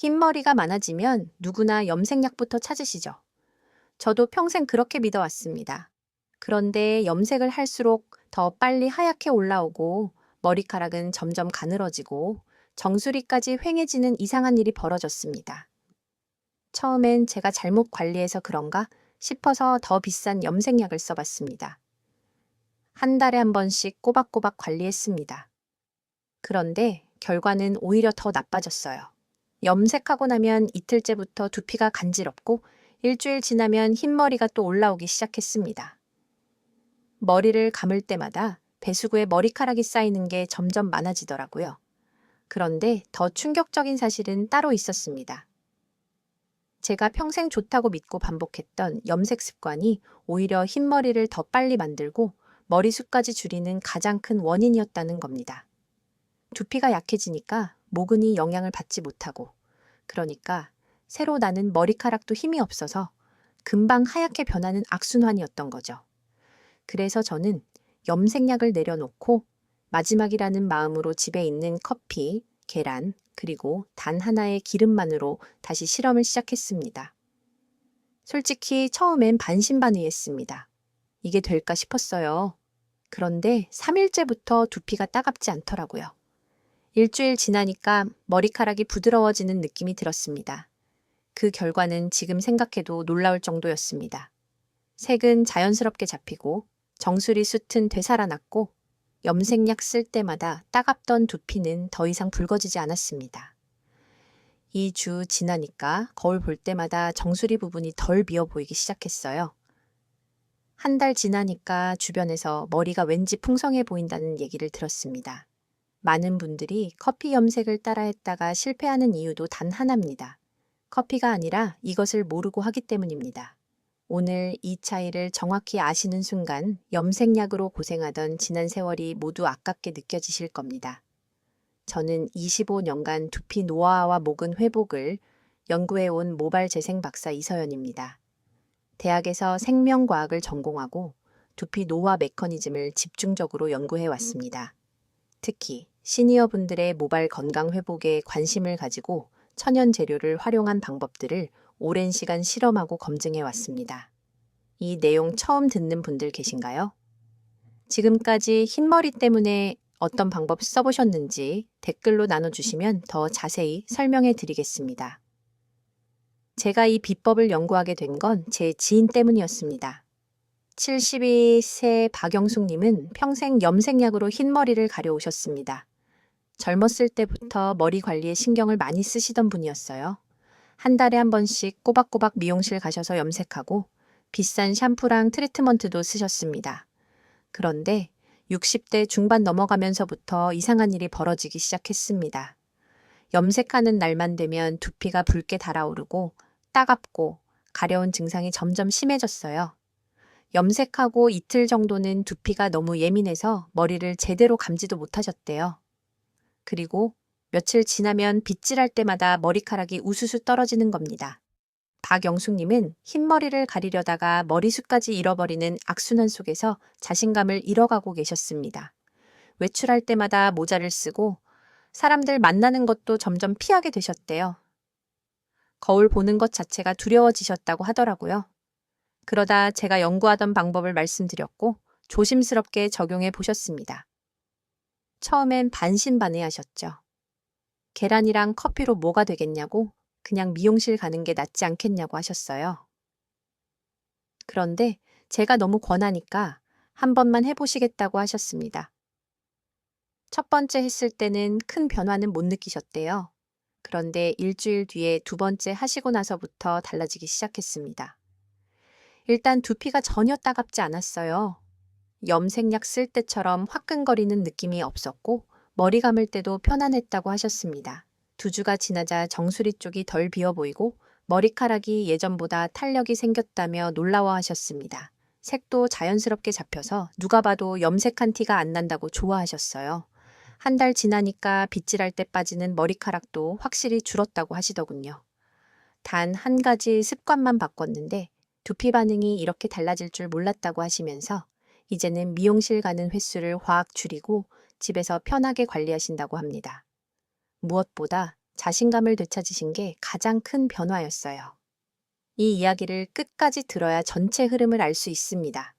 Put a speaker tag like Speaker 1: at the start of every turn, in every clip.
Speaker 1: 흰머리가 많아지면 누구나 염색약부터 찾으시죠. 저도 평생 그렇게 믿어왔습니다. 그런데 염색을 할수록 더 빨리 하얗게 올라오고 머리카락은 점점 가늘어지고 정수리까지 휑해지는 이상한 일이 벌어졌습니다. 처음엔 제가 잘못 관리해서 그런가 싶어서 더 비싼 염색약을 써봤습니다. 한 달에 한 번씩 꼬박꼬박 관리했습니다. 그런데 결과는 오히려 더 나빠졌어요. 염색하고 나면 이틀째부터 두피가 간지럽고 일주일 지나면 흰머리가 또 올라오기 시작했습니다. 머리를 감을 때마다 배수구에 머리카락이 쌓이는 게 점점 많아지더라고요. 그런데 더 충격적인 사실은 따로 있었습니다. 제가 평생 좋다고 믿고 반복했던 염색 습관이 오히려 흰머리를 더 빨리 만들고 머리숱까지 줄이는 가장 큰 원인이었다는 겁니다. 두피가 약해지니까 모근이 영향을 받지 못하고, 그러니까 새로 나는 머리카락도 힘이 없어서 금방 하얗게 변하는 악순환이었던 거죠. 그래서 저는 염색약을 내려놓고 마지막이라는 마음으로 집에 있는 커피, 계란, 그리고 단 하나의 기름만으로 다시 실험을 시작했습니다. 솔직히 처음엔 반신반의했습니다. 이게 될까 싶었어요. 그런데 3일째부터 두피가 따갑지 않더라고요. 일주일 지나니까 머리카락이 부드러워지는 느낌이 들었습니다. 그 결과는 지금 생각해도 놀라울 정도였습니다. 색은 자연스럽게 잡히고 정수리 숱은 되살아났고 염색약 쓸 때마다 따갑던 두피는 더 이상 붉어지지 않았습니다. 2주 지나니까 거울 볼 때마다 정수리 부분이 덜 비어 보이기 시작했어요. 한 달 지나니까 주변에서 머리가 왠지 풍성해 보인다는 얘기를 들었습니다. 많은 분들이 커피 염색을 따라 했다가 실패하는 이유도 단 하나입니다. 커피가 아니라 이것을 모르고 하기 때문입니다. 오늘 이 차이를 정확히 아시는 순간 염색약으로 고생하던 지난 세월이 모두 아깝게 느껴지실 겁니다. 저는 25년간 두피 노화와 모근 회복을 연구해온 모발 재생 박사 이서연입니다. 대학에서 생명과학을 전공하고 두피 노화 메커니즘을 집중적으로 연구해 왔습니다. 특히 시니어 분들의 모발 건강 회복에 관심을 가지고 천연 재료를 활용한 방법들을 오랜 시간 실험하고 검증해 왔습니다. 이 내용 처음 듣는 분들 계신가요? 지금까지 흰머리 때문에 어떤 방법 써보셨는지 댓글로 나눠주시면 더 자세히 설명해 드리겠습니다. 제가 이 비법을 연구하게 된 건 제 지인 때문이었습니다. 72세 박영숙님은 평생 염색약으로 흰머리를 가려오셨습니다. 젊었을 때부터 머리 관리에 신경을 많이 쓰시던 분이었어요. 한 달에 한 번씩 꼬박꼬박 미용실 가셔서 염색하고 비싼 샴푸랑 트리트먼트도 쓰셨습니다. 그런데 60대 중반 넘어가면서부터 이상한 일이 벌어지기 시작했습니다. 염색하는 날만 되면 두피가 붉게 달아오르고 따갑고 가려운 증상이 점점 심해졌어요. 염색하고 이틀 정도는 두피가 너무 예민해서 머리를 제대로 감지도 못하셨대요. 그리고 며칠 지나면 빗질할 때마다 머리카락이 우수수 떨어지는 겁니다. 박영숙님은 흰머리를 가리려다가 머리숱까지 잃어버리는 악순환 속에서 자신감을 잃어가고 계셨습니다. 외출할 때마다 모자를 쓰고 사람들 만나는 것도 점점 피하게 되셨대요. 거울 보는 것 자체가 두려워지셨다고 하더라고요. 그러다 제가 연구하던 방법을 말씀드렸고 조심스럽게 적용해 보셨습니다. 처음엔 반신반의하셨죠. 계란이랑 커피로 뭐가 되겠냐고 그냥 미용실 가는 게 낫지 않겠냐고 하셨어요. 그런데 제가 너무 권하니까 한 번만 해보시겠다고 하셨습니다. 첫 번째 했을 때는 큰 변화는 못 느끼셨대요. 그런데 일주일 뒤에 두 번째 하시고 나서부터 달라지기 시작했습니다. 일단 두피가 전혀 따갑지 않았어요. 염색약 쓸 때처럼 화끈거리는 느낌이 없었고 머리 감을 때도 편안했다고 하셨습니다. 두 주가 지나자 정수리 쪽이 덜 비어 보이고 머리카락이 예전보다 탄력이 생겼다며 놀라워하셨습니다. 색도 자연스럽게 잡혀서 누가 봐도 염색한 티가 안 난다고 좋아하셨어요. 한 달 지나니까 빗질할 때 빠지는 머리카락도 확실히 줄었다고 하시더군요. 단 한 가지 습관만 바꿨는데 두피 반응이 이렇게 달라질 줄 몰랐다고 하시면서 이제는 미용실 가는 횟수를 확 줄이고 집에서 편하게 관리하신다고 합니다. 무엇보다 자신감을 되찾으신 게 가장 큰 변화였어요. 이 이야기를 끝까지 들어야 전체 흐름을 알 수 있습니다.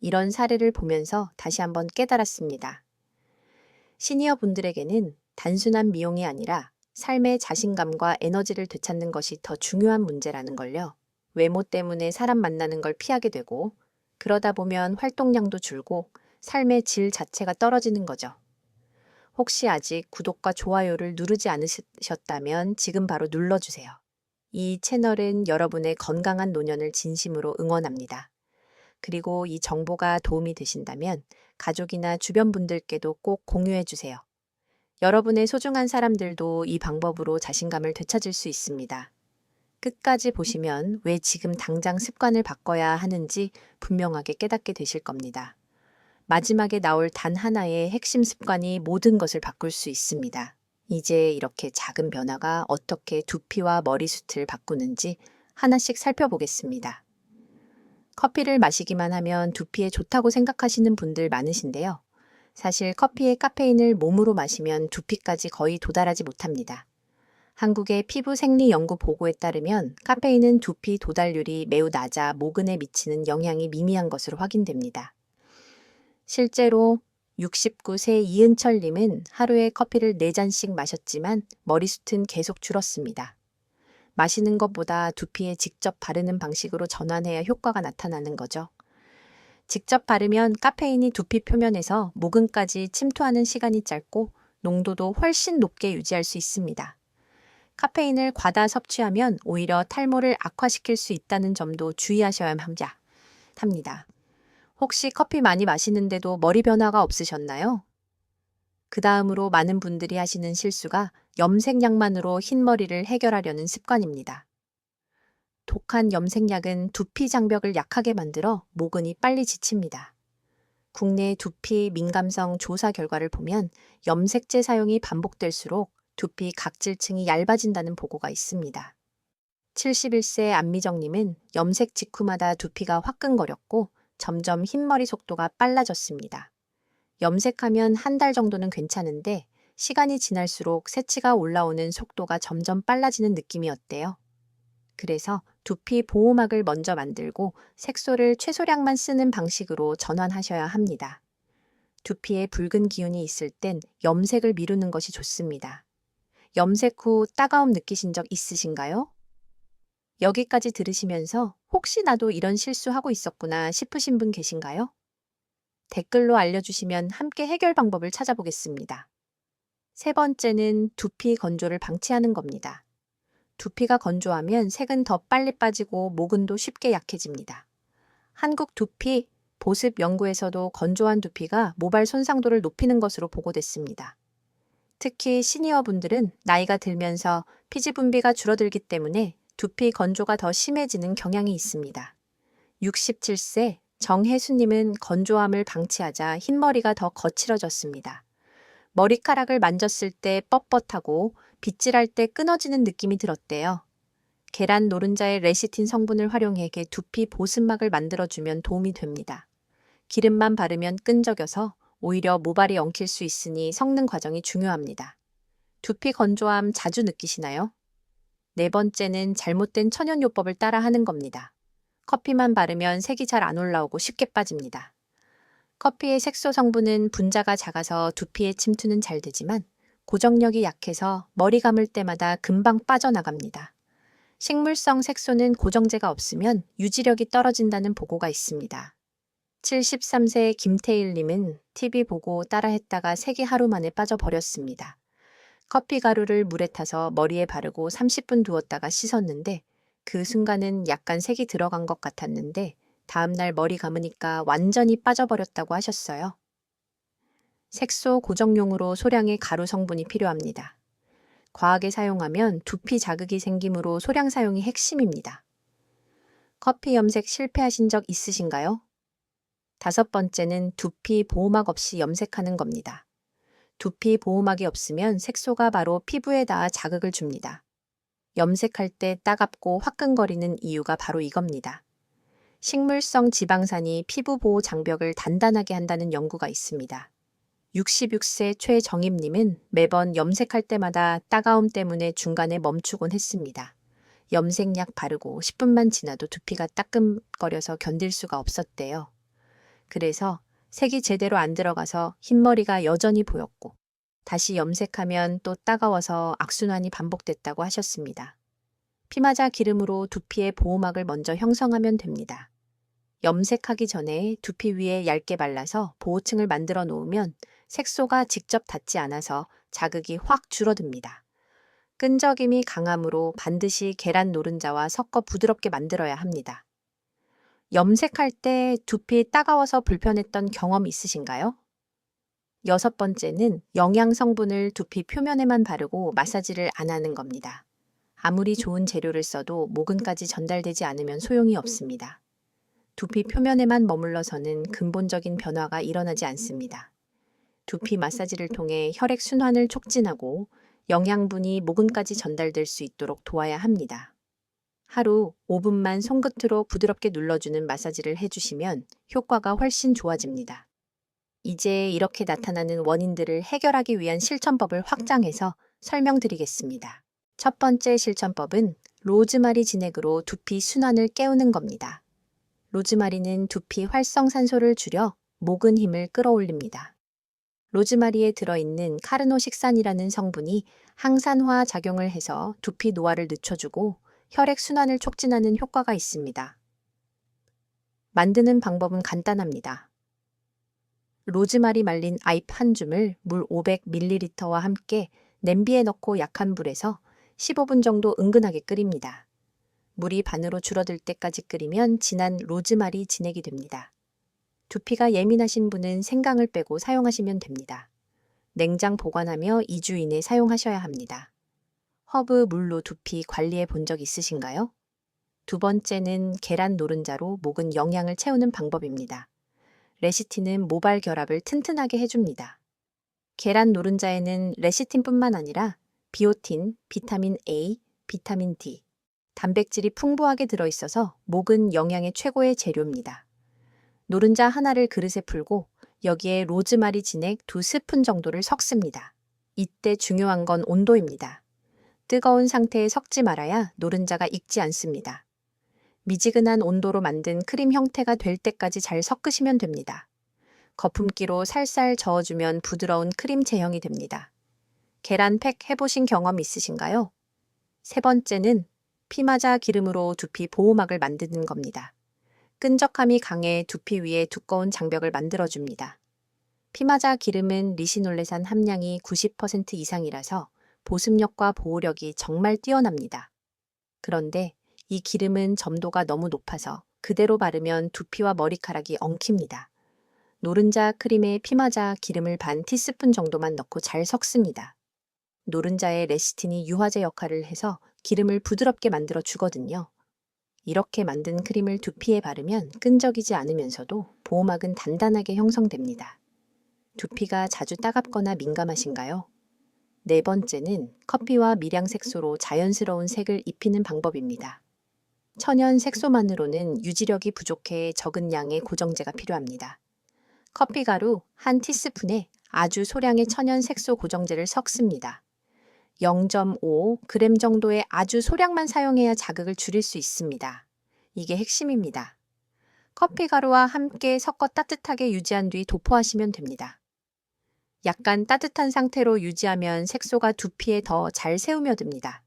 Speaker 1: 이런 사례를 보면서 다시 한번 깨달았습니다. 시니어 분들에게는 단순한 미용이 아니라 삶의 자신감과 에너지를 되찾는 것이 더 중요한 문제라는 걸요. 외모 때문에 사람 만나는 걸 피하게 되고 그러다 보면 활동량도 줄고 삶의 질 자체가 떨어지는 거죠. 혹시 아직 구독과 좋아요를 누르지 않으셨다면 지금 바로 눌러주세요. 이 채널은 여러분의 건강한 노년을 진심으로 응원합니다. 그리고 이 정보가 도움이 되신다면 가족이나 주변 분들께도 꼭 공유해 주세요. 여러분의 소중한 사람들도 이 방법으로 자신감을 되찾을 수 있습니다. 끝까지 보시면 왜 지금 당장 습관을 바꿔야 하는지 분명하게 깨닫게 되실 겁니다. 마지막에 나올 단 하나의 핵심 습관이 모든 것을 바꿀 수 있습니다. 이제 이렇게 작은 변화가 어떻게 두피와 머리숱을 바꾸는지 하나씩 살펴보겠습니다. 커피를 마시기만 하면 두피에 좋다고 생각하시는 분들 많으신데요. 사실 커피의 카페인을 몸으로 마시면 두피까지 거의 도달하지 못합니다. 한국의 피부 생리 연구 보고에 따르면 카페인은 두피 도달률이 매우 낮아 모근에 미치는 영향이 미미한 것으로 확인됩니다. 실제로 69세 이은철님은 하루에 커피를 4잔씩 마셨지만 머리숱은 계속 줄었습니다. 마시는 것보다 두피에 직접 바르는 방식으로 전환해야 효과가 나타나는 거죠. 직접 바르면 카페인이 두피 표면에서 모근까지 침투하는 시간이 짧고 농도도 훨씬 높게 유지할 수 있습니다. 카페인을 과다 섭취하면 오히려 탈모를 악화시킬 수 있다는 점도 주의하셔야 합니다. 혹시 커피 많이 마시는데도 머리 변화가 없으셨나요? 그 다음으로 많은 분들이 하시는 실수가 염색약만으로 흰머리를 해결하려는 습관입니다. 독한 염색약은 두피 장벽을 약하게 만들어 모근이 빨리 지칩니다. 국내 두피 민감성 조사 결과를 보면 염색제 사용이 반복될수록 두피 각질층이 얇아진다는 보고가 있습니다. 71세 안미정님은 염색 직후마다 두피가 화끈거렸고 점점 흰머리 속도가 빨라졌습니다. 염색하면 한 달 정도는 괜찮은데 시간이 지날수록 새치가 올라오는 속도가 점점 빨라지는 느낌이 어때요? 그래서 두피 보호막을 먼저 만들고 색소를 최소량만 쓰는 방식으로 전환하셔야 합니다. 두피에 붉은 기운이 있을 땐 염색을 미루는 것이 좋습니다. 염색 후 따가움 느끼신 적 있으신가요? 여기까지 들으시면서 혹시 나도 이런 실수하고 있었구나 싶으신 분 계신가요? 댓글로 알려주시면 함께 해결 방법을 찾아보겠습니다. 세 번째는 두피 건조를 방치하는 겁니다. 두피가 건조하면 색은 더 빨리 빠지고 모근도 쉽게 약해집니다. 한국 두피 보습 연구에서도 건조한 두피가 모발 손상도를 높이는 것으로 보고됐습니다. 특히 시니어 분들은 나이가 들면서 피지 분비가 줄어들기 때문에 두피 건조가 더 심해지는 경향이 있습니다. 67세 정혜수님은 건조함을 방치하자 흰머리가 더 거칠어졌습니다. 머리카락을 만졌을 때 뻣뻣하고 빗질할 때 끊어지는 느낌이 들었대요. 계란 노른자의 레시틴 성분을 활용해 두피 보습막을 만들어주면 도움이 됩니다. 기름만 바르면 끈적여서 오히려 모발이 엉킬 수 있으니 섞는 과정이 중요합니다. 두피 건조함 자주 느끼시나요? 네 번째는 잘못된 천연요법을 따라 하는 겁니다. 커피만 바르면 색이 잘 안 올라오고 쉽게 빠집니다. 커피의 색소 성분은 분자가 작아서 두피에 침투는 잘 되지만 고정력이 약해서 머리 감을 때마다 금방 빠져나갑니다. 식물성 색소는 고정제가 없으면 유지력이 떨어진다는 보고가 있습니다. 73세 김태일님은 TV 보고 따라했다가 색이 하루 만에 빠져버렸습니다. 커피 가루를 물에 타서 머리에 바르고 30분 두었다가 씻었는데 그 순간은 약간 색이 들어간 것 같았는데 다음날 머리 감으니까 완전히 빠져버렸다고 하셨어요. 색소 고정용으로 소량의 가루 성분이 필요합니다. 과하게 사용하면 두피 자극이 생기므로 소량 사용이 핵심입니다. 커피 염색 실패하신 적 있으신가요? 다섯 번째는 두피 보호막 없이 염색하는 겁니다. 두피 보호막이 없으면 색소가 바로 피부에 닿아 자극을 줍니다. 염색할 때 따갑고 화끈거리는 이유가 바로 이겁니다. 식물성 지방산이 피부 보호 장벽을 단단하게 한다는 연구가 있습니다. 66세 최정임님은 매번 염색할 때마다 따가움 때문에 중간에 멈추곤 했습니다. 염색약 바르고 10분만 지나도 두피가 따끔거려서 견딜 수가 없었대요. 그래서 색이 제대로 안 들어가서 흰머리가 여전히 보였고 다시 염색하면 또 따가워서 악순환이 반복됐다고 하셨습니다. 피마자 기름으로 두피의 보호막을 먼저 형성하면 됩니다. 염색하기 전에 두피 위에 얇게 발라서 보호층을 만들어 놓으면 색소가 직접 닿지 않아서 자극이 확 줄어듭니다. 끈적임이 강하므로 반드시 계란 노른자와 섞어 부드럽게 만들어야 합니다. 염색할 때 두피 따가워서 불편했던 경험 있으신가요? 여섯 번째는 영양 성분을 두피 표면에만 바르고 마사지를 안 하는 겁니다. 아무리 좋은 재료를 써도 모근까지 전달되지 않으면 소용이 없습니다. 두피 표면에만 머물러서는 근본적인 변화가 일어나지 않습니다. 두피 마사지를 통해 혈액 순환을 촉진하고 영양분이 모근까지 전달될 수 있도록 도와야 합니다. 하루 5분만 손끝으로 부드럽게 눌러주는 마사지를 해주시면 효과가 훨씬 좋아집니다. 이제 이렇게 나타나는 원인들을 해결하기 위한 실천법을 확장해서 설명드리겠습니다. 첫 번째 실천법은 로즈마리 진액으로 두피 순환을 깨우는 겁니다. 로즈마리는 두피 활성산소를 줄여 모근 힘을 끌어올립니다. 로즈마리에 들어있는 카르노식산이라는 성분이 항산화 작용을 해서 두피 노화를 늦춰주고 혈액 순환을 촉진하는 효과가 있습니다. 만드는 방법은 간단합니다. 로즈마리 말린 아잎 한 줌을 물 500ml와 함께 냄비에 넣고 약한 불에서 15분 정도 은근하게 끓입니다. 물이 반으로 줄어들 때까지 끓이면 진한 로즈마리 진액이 됩니다. 두피가 예민하신 분은 생강을 빼고 사용하시면 됩니다. 냉장 보관하며 2주 이내 사용하셔야 합니다. 허브 물로 두피 관리해 본 적 있으신가요? 두 번째는 계란 노른자로 목은 영양을 채우는 방법입니다. 레시틴은 모발 결합을 튼튼하게 해줍니다. 계란 노른자에는 레시틴뿐만 아니라 비오틴, 비타민 A, 비타민 D, 단백질이 풍부하게 들어있어서 목은 영양의 최고의 재료입니다. 노른자 하나를 그릇에 풀고 여기에 로즈마리 진액 두 스푼 정도를 섞습니다. 이때 중요한 건 온도입니다. 뜨거운 상태에 섞지 말아야 노른자가 익지 않습니다. 미지근한 온도로 만든 크림 형태가 될 때까지 잘 섞으시면 됩니다. 거품기로 살살 저어주면 부드러운 크림 제형이 됩니다. 계란 팩 해보신 경험 있으신가요? 세 번째는 피마자 기름으로 두피 보호막을 만드는 겁니다. 끈적함이 강해 두피 위에 두꺼운 장벽을 만들어줍니다. 피마자 기름은 리시놀레산 함량이 90% 이상이라서 보습력과 보호력이 정말 뛰어납니다. 그런데 이 기름은 점도가 너무 높아서 그대로 바르면 두피와 머리카락이 엉킵니다. 노른자 크림에 피마자 기름을 반 티스푼 정도만 넣고 잘 섞습니다. 노른자의 레시틴이 유화제 역할을 해서 기름을 부드럽게 만들어 주거든요. 이렇게 만든 크림을 두피에 바르면 끈적이지 않으면서도 보호막은 단단하게 형성됩니다. 두피가 자주 따갑거나 민감하신가요? 네 번째는 커피와 미량 색소로 자연스러운 색을 입히는 방법입니다. 천연 색소만으로는 유지력이 부족해 적은 양의 고정제가 필요합니다. 커피 가루 한 티스푼에 아주 소량의 천연 색소 고정제를 섞습니다. 0.5g 정도의 아주 소량만 사용해야 자극을 줄일 수 있습니다. 이게 핵심입니다. 커피 가루와 함께 섞어 따뜻하게 유지한 뒤 도포하시면 됩니다. 약간 따뜻한 상태로 유지하면 색소가 두피에 더잘 새우며듭니다.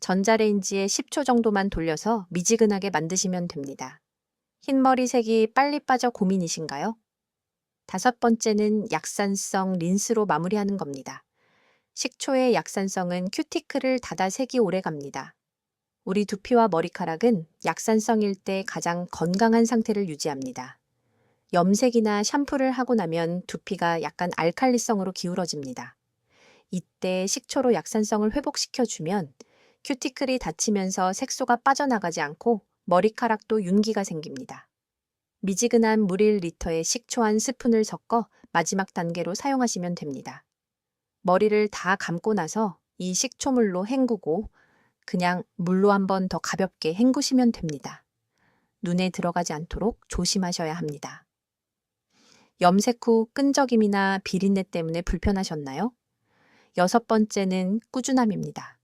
Speaker 1: 전자레인지에 10초 정도만 돌려서 미지근하게 만드시면 됩니다. 흰머리 색이 빨리 빠져 고민이신가요? 다섯 번째는 약산성 린스로 마무리하는 겁니다. 식초의 약산성은 큐티클을 닫아 색이 오래 갑니다. 우리 두피와 머리카락은 약산성일 때 가장 건강한 상태를 유지합니다. 염색이나 샴푸를 하고 나면 두피가 약간 알칼리성으로 기울어집니다. 이때 식초로 약산성을 회복시켜주면 큐티클이 닫히면서 색소가 빠져나가지 않고 머리카락도 윤기가 생깁니다. 미지근한 물 1리터에 식초 한 스푼을 섞어 마지막 단계로 사용하시면 됩니다. 머리를 다 감고 나서 이 식초물로 헹구고 그냥 물로 한 번 더 가볍게 헹구시면 됩니다. 눈에 들어가지 않도록 조심하셔야 합니다. 염색 후 끈적임이나 비린내 때문에 불편하셨나요? 여섯 번째는 꾸준함입니다.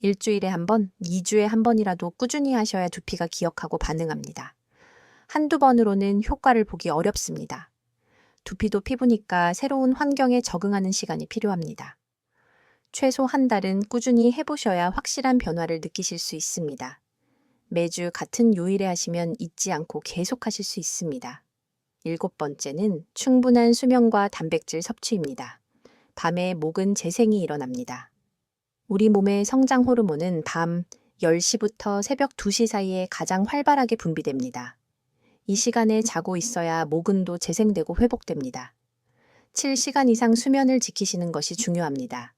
Speaker 1: 일주일에 한 번, 2주에 한 번이라도 꾸준히 하셔야 두피가 기억하고 반응합니다. 한두 번으로는 효과를 보기 어렵습니다. 두피도 피부니까 새로운 환경에 적응하는 시간이 필요합니다. 최소 한 달은 꾸준히 해보셔야 확실한 변화를 느끼실 수 있습니다. 매주 같은 요일에 하시면 잊지 않고 계속 하실 수 있습니다. 일곱 번째는 충분한 수면과 단백질 섭취입니다. 밤에 목은 재생이 일어납니다. 우리 몸의 성장 호르몬은 밤 10시부터 새벽 2시 사이에 가장 활발하게 분비됩니다. 이 시간에 자고 있어야 모근도 재생되고 회복됩니다. 7시간 이상 수면을 지키시는 것이 중요합니다.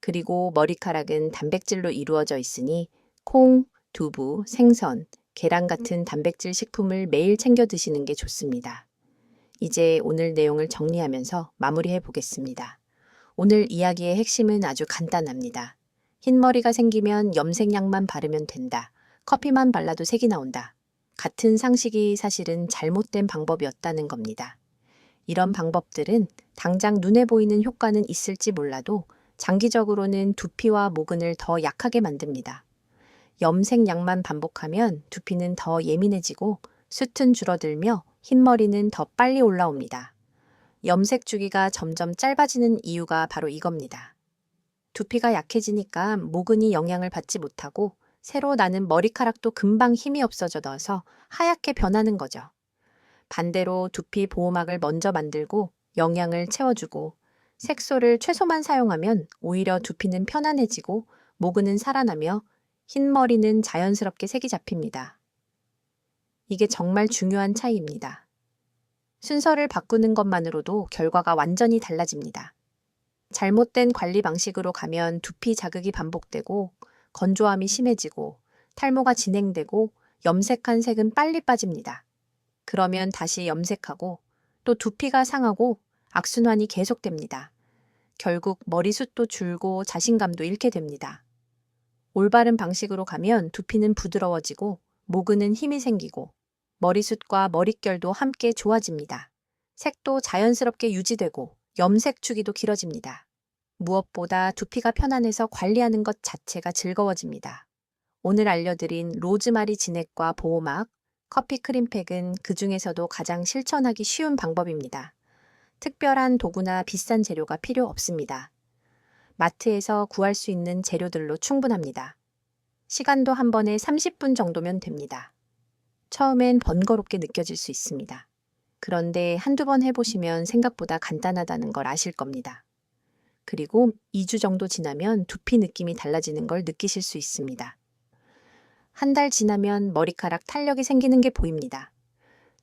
Speaker 1: 그리고 머리카락은 단백질로 이루어져 있으니 콩, 두부, 생선, 계란 같은 단백질 식품을 매일 챙겨 드시는 게 좋습니다. 이제 오늘 내용을 정리하면서 마무리해 보겠습니다. 오늘 이야기의 핵심은 아주 간단합니다. 흰머리가 생기면 염색약만 바르면 된다. 커피만 발라도 색이 나온다. 같은 상식이 사실은 잘못된 방법이었다는 겁니다. 이런 방법들은 당장 눈에 보이는 효과는 있을지 몰라도 장기적으로는 두피와 모근을 더 약하게 만듭니다. 염색약만 반복하면 두피는 더 예민해지고 숱은 줄어들며 흰머리는 더 빨리 올라옵니다. 염색 주기가 점점 짧아지는 이유가 바로 이겁니다. 두피가 약해지니까 모근이 영향을 받지 못하고 새로 나는 머리카락도 금방 힘이 없어져 넣어서 하얗게 변하는 거죠. 반대로 두피 보호막을 먼저 만들고 영양을 채워주고 색소를 최소만 사용하면 오히려 두피는 편안해지고 모근은 살아나며 흰머리는 자연스럽게 색이 잡힙니다. 이게 정말 중요한 차이입니다. 순서를 바꾸는 것만으로도 결과가 완전히 달라집니다. 잘못된 관리 방식으로 가면 두피 자극이 반복되고 건조함이 심해지고 탈모가 진행되고 염색한 색은 빨리 빠집니다. 그러면 다시 염색하고 또 두피가 상하고 악순환이 계속됩니다. 결국 머리숱도 줄고 자신감도 잃게 됩니다. 올바른 방식으로 가면 두피는 부드러워지고 모근은 힘이 생기고 머리숱과 머릿결도 함께 좋아집니다. 색도 자연스럽게 유지되고 염색 주기도 길어집니다. 무엇보다 두피가 편안해서 관리하는 것 자체가 즐거워집니다. 오늘 알려드린 로즈마리 진액과 보호막, 커피 크림팩은 그 중에서도 가장 실천하기 쉬운 방법입니다. 특별한 도구나 비싼 재료가 필요 없습니다. 마트에서 구할 수 있는 재료들로 충분합니다. 시간도 한 번에 30분 정도면 됩니다. 처음엔 번거롭게 느껴질 수 있습니다. 그런데 한두 번 해보시면 생각보다 간단하다는 걸 아실 겁니다. 그리고 2주 정도 지나면 두피 느낌이 달라지는 걸 느끼실 수 있습니다. 한 달 지나면 머리카락 탄력이 생기는 게 보입니다.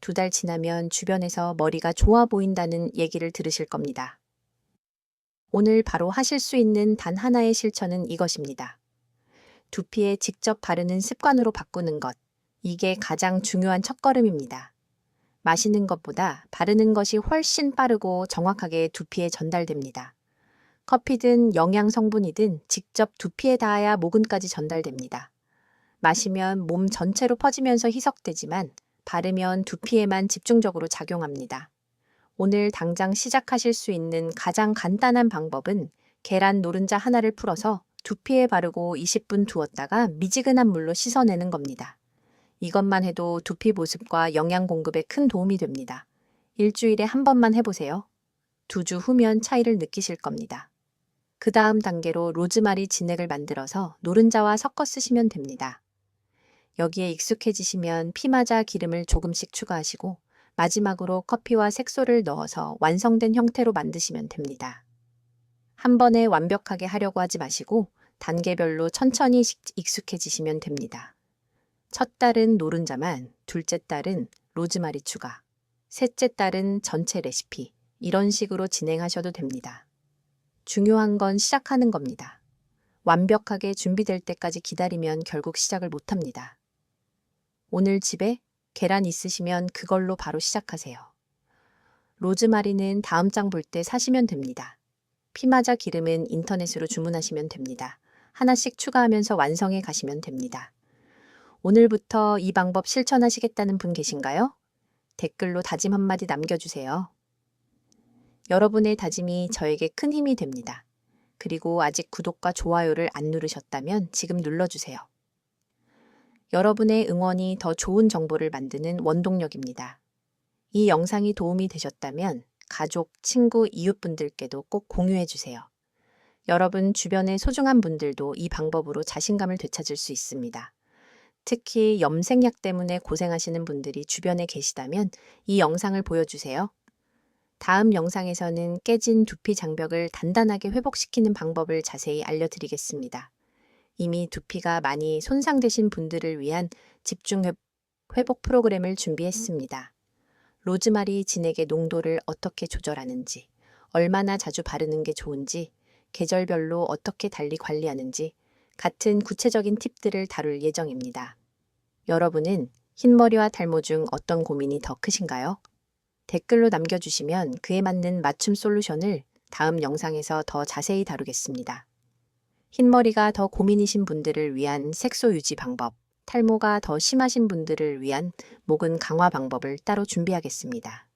Speaker 1: 두 달 지나면 주변에서 머리가 좋아 보인다는 얘기를 들으실 겁니다. 오늘 바로 하실 수 있는 단 하나의 실천은 이것입니다. 두피에 직접 바르는 습관으로 바꾸는 것. 이게 가장 중요한 첫걸음입니다. 마시는 것보다 바르는 것이 훨씬 빠르고 정확하게 두피에 전달됩니다. 커피든 영양 성분이든 직접 두피에 닿아야 모근까지 전달됩니다. 마시면 몸 전체로 퍼지면서 희석되지만 바르면 두피에만 집중적으로 작용합니다. 오늘 당장 시작하실 수 있는 가장 간단한 방법은 계란 노른자 하나를 풀어서 두피에 바르고 20분 두었다가 미지근한 물로 씻어내는 겁니다. 이것만 해도 두피 보습과 영양 공급에 큰 도움이 됩니다. 일주일에 한 번만 해보세요. 두 주 후면 차이를 느끼실 겁니다. 그 다음 단계로 로즈마리 진액을 만들어서 노른자와 섞어 쓰시면 됩니다. 여기에 익숙해지시면 피마자 기름을 조금씩 추가하시고 마지막으로 커피와 색소를 넣어서 완성된 형태로 만드시면 됩니다. 한 번에 완벽하게 하려고 하지 마시고 단계별로 천천히 익숙해지시면 됩니다. 첫 달은 노른자만, 둘째 달은 로즈마리 추가, 셋째 달은 전체 레시피, 이런 식으로 진행하셔도 됩니다. 중요한 건 시작하는 겁니다. 완벽하게 준비될 때까지 기다리면 결국 시작을 못 합니다. 오늘 집에 계란 있으시면 그걸로 바로 시작하세요. 로즈마리는 다음 장 볼 때 사시면 됩니다. 피마자 기름은 인터넷으로 주문하시면 됩니다. 하나씩 추가하면서 완성해 가시면 됩니다. 오늘부터 이 방법 실천하시겠다는 분 계신가요? 댓글로 다짐 한마디 남겨주세요. 여러분의 다짐이 저에게 큰 힘이 됩니다. 그리고 아직 구독과 좋아요를 안 누르셨다면 지금 눌러주세요. 여러분의 응원이 더 좋은 정보를 만드는 원동력입니다. 이 영상이 도움이 되셨다면 가족, 친구, 이웃분들께도 꼭 공유해 주세요. 여러분 주변의 소중한 분들도 이 방법으로 자신감을 되찾을 수 있습니다. 특히 염색약 때문에 고생하시는 분들이 주변에 계시다면 이 영상을 보여주세요. 다음 영상에서는 깨진 두피 장벽을 단단하게 회복시키는 방법을 자세히 알려드리겠습니다. 이미 두피가 많이 손상되신 분들을 위한 집중 회- 회복 프로그램을 준비했습니다. 로즈마리 진액의 농도를 어떻게 조절하는지, 얼마나 자주 바르는 게 좋은지, 계절별로 어떻게 달리 관리하는지 같은 구체적인 팁들을 다룰 예정입니다. 여러분은 흰머리와 탈모 중 어떤 고민이 더 크신가요? 댓글로 남겨주시면 그에 맞는 맞춤 솔루션을 다음 영상에서 더 자세히 다루겠습니다. 흰머리가 더 고민이신 분들을 위한 색소 유지 방법, 탈모가 더 심하신 분들을 위한 모근 강화 방법을 따로 준비하겠습니다.